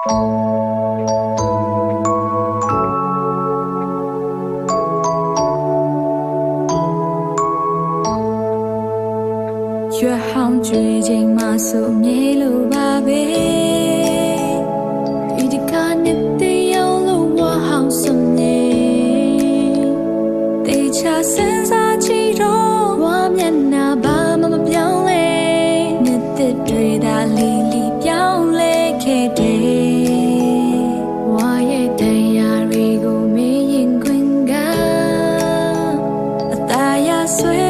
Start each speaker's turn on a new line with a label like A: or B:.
A: ရွှေဟောင်းကြွေချိန်မှာဆိုမြေလိုပါပဲဤတကားနဲ့တေးရောင်လို့ဝါဟောင်းစနေတေးချစင်စားချီတော့ဝါမျက်နှာဘာမှမပြောင်းလဲနှစ်သက်တွေသာလီ Suối